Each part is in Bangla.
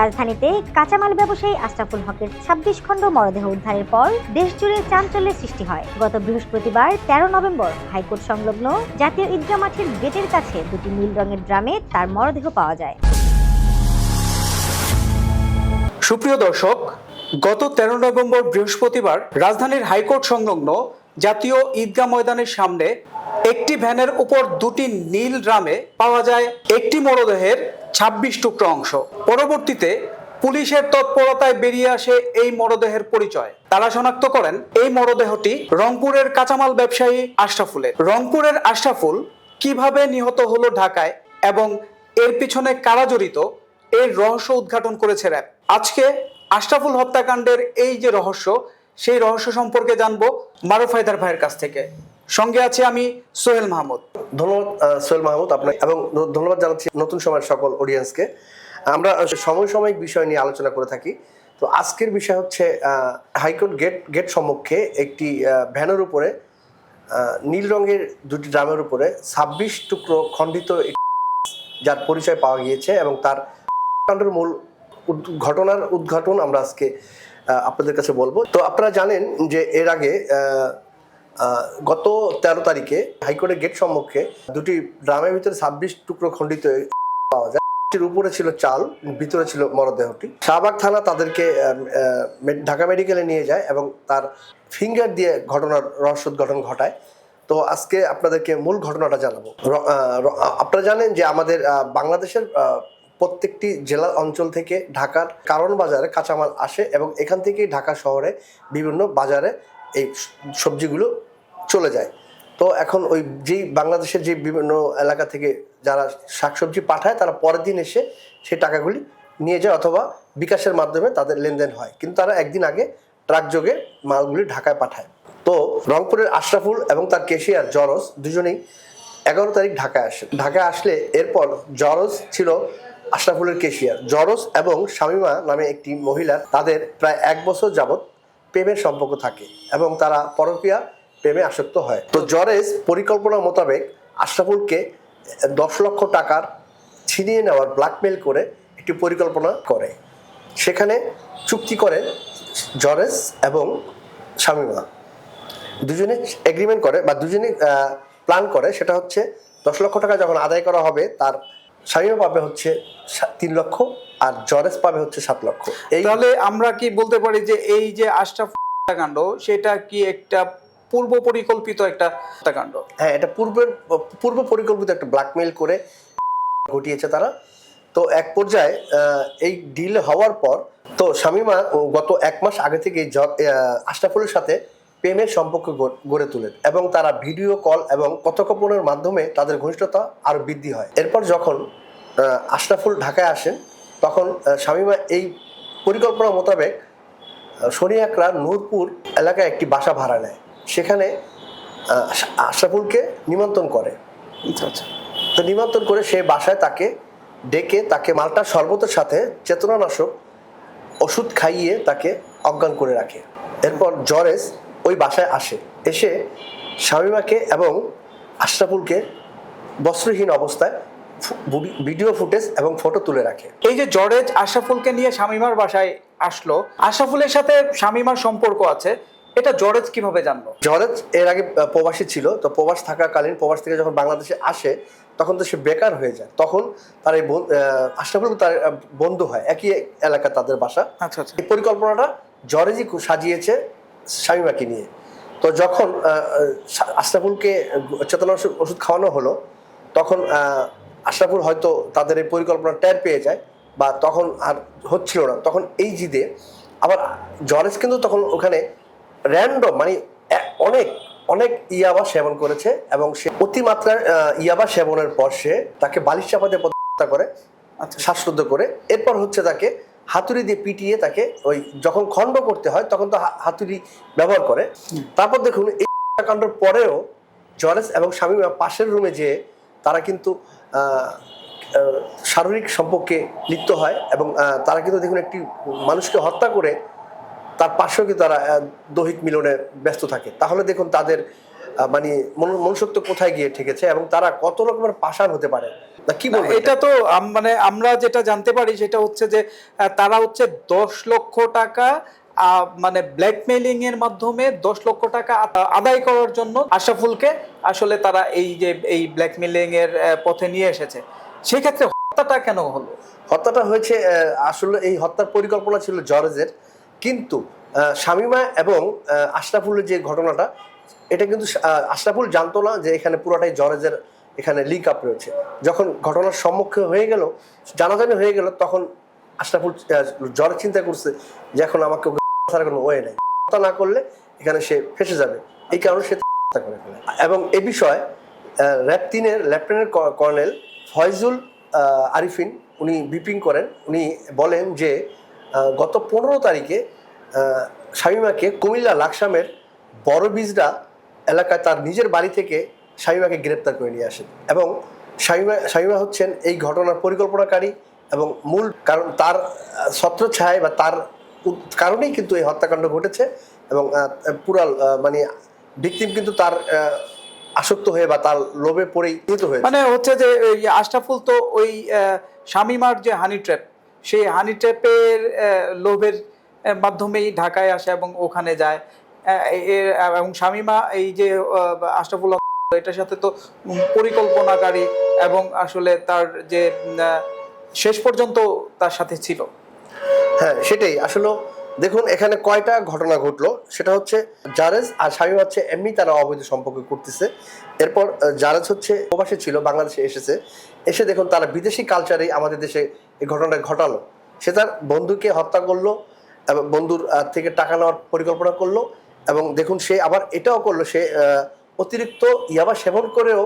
রাজধানীতে কাঁচামাল ব্যবসায়ী আশরাফুল হকের ছাব্বিশ খণ্ড মরদেহ উদ্ধারের পর দেশজুড়ে চাঞ্চল্যের সৃষ্টি হয়। গত বৃহস্পতিবার তেরো নভেম্বর হাইকোর্ট সংলগ্ন জাতীয় ঈদগাহ মাঠের গেটের কাছে দুটি নীল রঙের ড্রামে তার মরদেহ পাওয়া যায়। সুপ্রিয় দর্শক, গত তেরো নভেম্বর বৃহস্পতিবার রাজধানীর হাইকোর্ট সংলগ্ন জাতীয় ঈদগাহ ময়দানের সামনে একটি ভ্যানের উপর দুটি নীল ড্রামে পাওয়া যায় একটি মরদেহের ছাব্বিশ টুকরো অংশ। পরবর্তীতে পুলিশের তৎপরতায় বেরিয়ে আসে এই মরদেহের পরিচয়। তারা শনাক্ত করেন, এই মরদেহটি রংপুরের কাঁচামাল ব্যবসায়ী আশরাফুলের। রংপুরের আশরাফুল কীভাবে নিহত হলো ঢাকায় এবং এর পিছনে কারা জড়িত, এর রহস্য উদ্ঘাটন করেছে র্যাব। আজকে আশরাফুল হত্যাকাণ্ডের এই যে রহস্য, সেই রহস্য সম্পর্কে জানব মারুফ হায়দার ভাইয়ের কাছ থেকে। সঙ্গে আছে আমি সোহেল মাহমুদ। ধন্যবাদ সোহেল মাহমুদ আপনাকে, এবং ধন্যবাদ জানাচ্ছি নতুন সময়ের সকল অডিয়েন্সকে আমরা সমসাময়িক বিষয় নিয়ে আলোচনা করে থাকি। তো আজকের বিষয় হচ্ছে হাইকোর্ট গেট গেট সম্মুখে একটি ভ্যানের উপরে নীল রঙের দুটি ড্রামের উপরে ছাব্বিশ টুকরো খণ্ডিত যার পরিচয় পাওয়া গিয়েছে এবং তার কাণ্ডের মূল ঘটনার উদ্ঘাটন আমরা আজকে আপনাদের কাছে বলব। তো আপনারা জানেন যে এর আগে গত তেরো তারিখে হাইকোর্টের গেট সম্মুখে দুটি ড্রামের ভিতরে ছাব্বিশ টুকরো খণ্ডিত পাওয়া যায়। উপরে ছিল চাল, ভিতরে ছিল মরদেহটি। শাহবাগ থানা তাদেরকে ঢাকা মেডিকেলে নিয়ে যায় এবং তার ফিঙ্গার দিয়ে ঘটনার রহস্য উদ্ঘাটন ঘটায়। তো আজকে আপনাদেরকে মূল ঘটনাটা জানাব। আপনারা জানেন যে আমাদের বাংলাদেশের প্রত্যেকটি জেলা অঞ্চল থেকে ঢাকার কারণ বাজারে কাঁচামাল আসে এবং এখান থেকেই ঢাকা শহরে বিভিন্ন বাজারে এই সবজিগুলো চলে যায়। তো এখন ওই যেই বাংলাদেশের যে বিভিন্ন এলাকা থেকে যারা শাকসবজি পাঠায়, তারা পরের দিন এসে সেই টাকাগুলি নিয়ে যায় অথবা বিকাশের মাধ্যমে তাদের লেনদেন হয়। কিন্তু তারা একদিন আগে ট্রাক যোগে মালগুলি ঢাকায় পাঠায়। তো রংপুরের আশরাফুল এবং তার কেশিয়ার জরস দুজনেই এগারো তারিখ ঢাকায় আসে। ঢাকায় আসলে এরপর জরস ছিল আশরাফুলের কেশিয়ার জরস এবং শামিমা নামে একটি মহিলা, তাদের প্রায় এক বছর যাবৎ প্রেমের সম্পর্ক থাকে এবং তারা পরকীয়া প্রেমে আসক্ত হয়। তো জরেজ পরিকল্পনা মোতাবেক আশরাফুলকে দশ লক্ষ টাকার ছিনিয়ে নেওয়ার ব্ল্যাকমেল করে একটি পরিকল্পনা করে। সেখানে চুক্তি করে জরেজ এবং শামিমা। দুজনে এগ্রিমেন্ট করে বা দুজনে প্ল্যান করে, সেটা হচ্ছে দশ লক্ষ টাকা যখন আদায় করা হবে, তার শামিমা পাবে হচ্ছে তিন লক্ষ আর জরেজ পাবে হচ্ছে সাত লক্ষ। তাহলে আমরা কি বলতে পারি যে এই যে আশরাফ হত্যাকাণ্ড, সেটা কি একটা পূর্ব পরিকল্পিত একটা হত্যাকাণ্ড। হ্যাঁ এটা পূর্বের পূর্ব পরিকল্পিত একটা ব্ল্যাকমেইল করে ঘটিয়েছে তারা। তো এক পর্যায়ে এই ডিল হওয়ার পর, তো শামিমা গত এক মাস আগে থেকে আশরাফুলের সাথে প্রেমের সম্পর্ক গড়- তোলেন এবং তারা ভিডিও কল এবং কথোপকথনের মাধ্যমে তাদের ঘনিষ্ঠতা আরও বৃদ্ধি হয়। এরপর যখন আশরাফুল ঢাকায় আসেন, তখন শামিমা এই পরিকল্পনা মোতাবেক শনি আকরা নূরপুর এলাকায় একটি বাসা ভাড়া নেয়। সেখানে আশরাফুলকে নিমন্ত্রণ করে। আচ্ছা আচ্ছা। তো নিমন্ত্রণ করে সে বাসায় তাকে ডেকে তাকে মালটা শরবতের সাথে চেতনানাশক ওষুধ খাইয়ে তাকে অজ্ঞান করে রাখে। এরপর জরেস ওই বাসায় আসে। এসে শামিমাকে এবং আশরাফুলকে বস্ত্রহীন অবস্থায় ভিডিও ফুটেজ এবং ফটো তুলে রাখে। এই যে জরেজ আশরাফুলকে নিয়ে শামিমার বাসায় আসলো আশরাফুলের সাথে শামিমার সম্পর্ক আছে। এটা জরেজ কীভাবে জানলো? জরেজ এর আগে প্রবাসী ছিল তো প্রবাস থাকাকালীন প্রবাস থেকে যখন বাংলাদেশে আসে তখন তো সে বেকার হয়ে যায়। তখন তার এই আশরাফুল তার বন্ধু হয় একই এলাকা তাদের বাসা। আচ্ছা আচ্ছা। এই পরিকল্পনাটা জরেজি কু- সাজিয়েছে শামিমাকে নিয়ে। তো যখন আশরাফুলকে চেতনা ওষুধ- খাওয়ানো হলো তখন আশরাফুল হয়তো তাদের এই পরিকল্পনা টের পেয়ে যায় বা তখন আর হচ্ছিল না। তখন এই জিদে আবার জরেজ কিন্তু তখন ওখানে র্যান্ডম মানে অনেক অনেক ইয়াবা সেবন করেছে এবং সে অতিমাত্রার ইয়াবা সেবনের পর সে তাকে বালিশ চাপাতে হত্যা করে আচ্ছা। শ্বাসরুদ্ধ করে। এরপর হচ্ছে তাকে হাতুড়ি দিয়ে পিটিয়ে তাকে ওই যখন খণ্ড করতে হয় তখন তো হাতুড়ি ব্যবহার করে। তারপর দেখুন এই কাণ্ডের পরেও জরেস এবং স্বামী পাশের রুমে যে তারা কিন্তু শারীরিক সম্পর্কে লিপ্ত হয় এবং তারা কিন্তু দেখুন একটি মানুষকে হত্যা করে তার পাশেও কি তারা দৈহিক মিলনে ব্যস্ত থাকে। তাহলে দেখুন তাদের মানে মন- মনুষ্যত্ব কোথায় গিয়ে ঠেকেছে এবং তারা কত রকমের পাশার হতে পারে? কি এটা? তো মানে আমরা যেটা জানতে পারি সেটা হচ্ছে যে তারা হচ্ছে দশ লক্ষ টাকা মানে ব্ল্যাকমেইলিং এর মাধ্যমে দশ লক্ষ টাকা আদায় করার জন্য আশাফুলকে আসলে তারা এই যে এই ব্ল্যাকমেইলিং এর পথে নিয়ে এসেছে। সেক্ষেত্রে হত্যাটা কেন হলো? হত্যাটা হয়েছে আসলে এই হত্যার পরিকল্পনা ছিল জর্জের। কিন্তু শামীমা এবং আশরাফুলের যে ঘটনাটা, এটা কিন্তু আশরাফুল জানতো না যে এখানে পুরোটাই জর্জের এখানে লিঙ্ক আপ রয়েছে। যখন ঘটনার সম্মুখীন হয়ে গেল, জানাজানি হয়ে গেল, তখন আশরাফুল জ্বরে চিন্তা করছে যে এখন আমাকে কোনো ওয়ে নেই। হত্যা না করলে এখানে সে ফেসে যাবে। এই কারণে সে হত্যা করে ফেলে। এবং এ বিষয়ে র্যাব তিনের লেফটেন্যান্ট কর্নেল ফয়জুল আরিফিন, উনি বিপিং করেন। উনি বলেন যে গত পনেরো তারিখে শামীমাকে কুমিল্লা লাকসামের বড় বিজরা এলাকায় তার নিজের বাড়ি থেকে শামীমাকে গ্রেপ্তার করে নিয়ে আসেন এবং শামীমা শামীমা হচ্ছেন এই ঘটনার পরিকল্পনাকারী এবং মূল কারণ তার ছত্রছায় বা তার কারণেই কিন্তু এই হত্যাকাণ্ড ঘটেছে এবং আহ, পুরা মানে ভিকটিম কিন্তু তার আসক্ত হয়ে বা তার লোভে পড়েই হয়েছে। মানে হচ্ছে যে আশরাফুল তো ওই শামিমার যে হানি ট্র্যাপ সেই হানি ট্র্যাপের লোভের মাধ্যমেই ঢাকায় আসে এবং ওখানে যায়। এবং শামিমা এই যে আশরাফুল এটার সাথে তো পরিকল্পনাকারী এবং আসলে তার যে শেষ পর্যন্ত তার সাথে ছিল। হ্যাঁ সেটাই। আসলে দেখুন, এখানে কয়টা ঘটনা ঘটলো? সেটা হচ্ছে জারেজ আর স্বামী হচ্ছে এমনি তারা অবৈধ সম্পর্ক করতেছে। এরপর জারেজ হচ্ছে প্রবাসী ছিল, বাংলাদেশে এসেছে। এসে দেখুন, তারা বিদেশি কালচারে আমাদের দেশে এই ঘটনাটা ঘটালো। সে তার বন্ধুকে হত্যা করল এবং বন্ধুর থেকে টাকা নেওয়ার পরিকল্পনা করল এবং দেখুন, সে আবার এটাও করল, সে অতিরিক্ত ইয়াবা সেবন করেও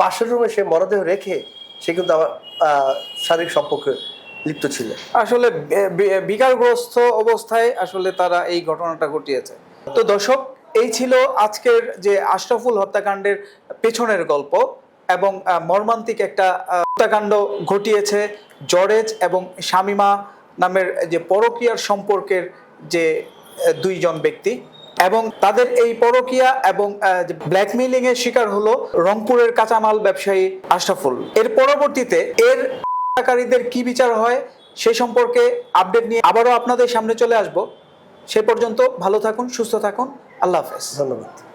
পাশের রুমে সে মরদেহ রেখে সে কিন্তু আবার শারীরিক সম্পর্কে লিপ্ত ছিল। আসলে বিকারগ্রস্ত অবস্থায় আসলে তারা এই ঘটনাটা ঘটিয়েছে। তো দর্শক, এই ছিল আজকের যে আশরাফুল হত্যাকাণ্ডের পেছনের গল্প এবং মর্মান্তিক একটা হত্যাকাণ্ড ঘটিয়েছে জরেজ এবং শামিমা নামের যে পরকীয়ার সম্পর্কের যে দুইজন ব্যক্তি এবং তাদের এই পরকীয়া এবং ব্ল্যাকমেইলিং এর শিকার হলো রংপুরের কাঁচামাল ব্যবসায়ী আশরাফুল। এর পরবর্তীতে এর হত্যাকারীদের কি বিচার হয় সে সম্পর্কে আপডেট নিয়ে আবারও আপনাদের সামনে চলে আসব। সে পর্যন্ত ভালো থাকুন, সুস্থ থাকুন। আল্লাহ হাফেজ। ধন্যবাদ।